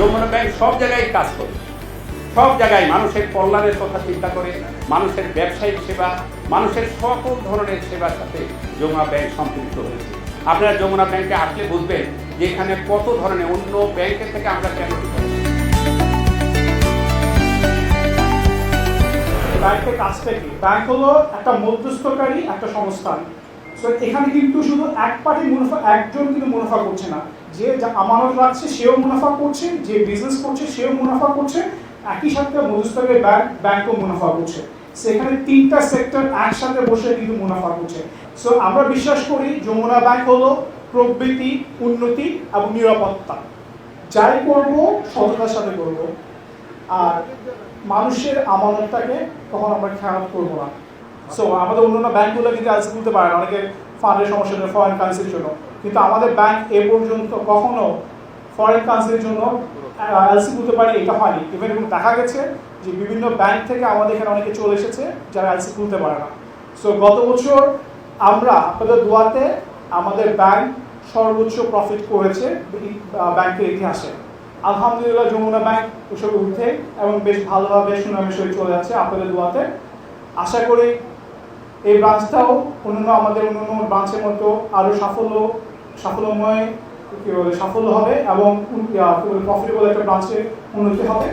সব জায়গায় কাজ করে। সব জায়গায় মানুষের কল্যাণের কথা চিন্তা করে, মানুষের ব্যবসায়িক সেবা, মানুষের সকল ধরনের সেবার সাথে যমুনা ব্যাংক সম্পৃক্ত হয়েছে। আপনারা যমুনা ব্যাংকে আসলে বুঝবেন যে এখানে কত ধরনের অন্য ব্যাংকের থেকে আমরা কেন। ব্যাংকের কাজটা কি? ব্যাংক হলো একটা মধ্যস্থকারী, একটা সংস্থান। এখানে কিন্তু শুধু এক পার্টি মুনাফা, একজন কিন্তু মুনাফা করছে না। যে আমানত রাখছে, সেও মুনাফা করছে, যে বিজনেস করছে, সেও মুনাফা করছে। একই সাথে মধ্যস্থকারী ব্যাংক ব্যাংকও মুনাফা করছে। সেখানে তিনটা সেক্টর একসাথে বসে কিন্তু মুনাফা করছে। সো আমরা বিশ্বাস করি যমুনা ব্যাংক হলো প্রবৃত্তি, উন্নতি এবং নিরাপত্তা। যাই করব, সততার সাথে করব। আর মানুষের আমানতটাকে কখন আমরা খেয়াল করব না। সো আমাদের অন্যান্য ব্যাংকগুলো কিন্তু অ্যালসি তুলতে পারে না। অনেকে ফান্ডের সমস্যা জন্য ফরেন কারেন্সির জন্য। কিন্তু আমাদের ব্যাংক এ পর্যন্ত কখনো ফরেন কারেন্সির জন্য অ্যালসি তুলতে পারে এটা হয়নি। ইভেন এবং দেখা গেছে যে বিভিন্ন ব্যাংক থেকে আমাদের এখানে অনেকে চলে এসেছে যারা অ্যালসি তুলতে পারে না। সো গত বছর আমরা আপনাদের দোয়াতে আমাদের ব্যাংক সর্বোচ্চ প্রফিট করেছে ব্যাংকের ইতিহাসে। আলহামদুলিল্লাহ, যমুনা ব্যাংক ওসব উঠে এবং বেশ ভালোভাবে সহিত চলে যাচ্ছে আপনাদের দোয়াতে। আশা করি এই ব্রাঞ্চটাও অন্যান্য আমাদের অন্যান্য ব্রাঞ্চের মতো আরও সাফল্য, সাফল্যময় সাফল্য হবে এবং প্রফিটেবল একটা ব্রাঞ্চে উন্নতি হবে।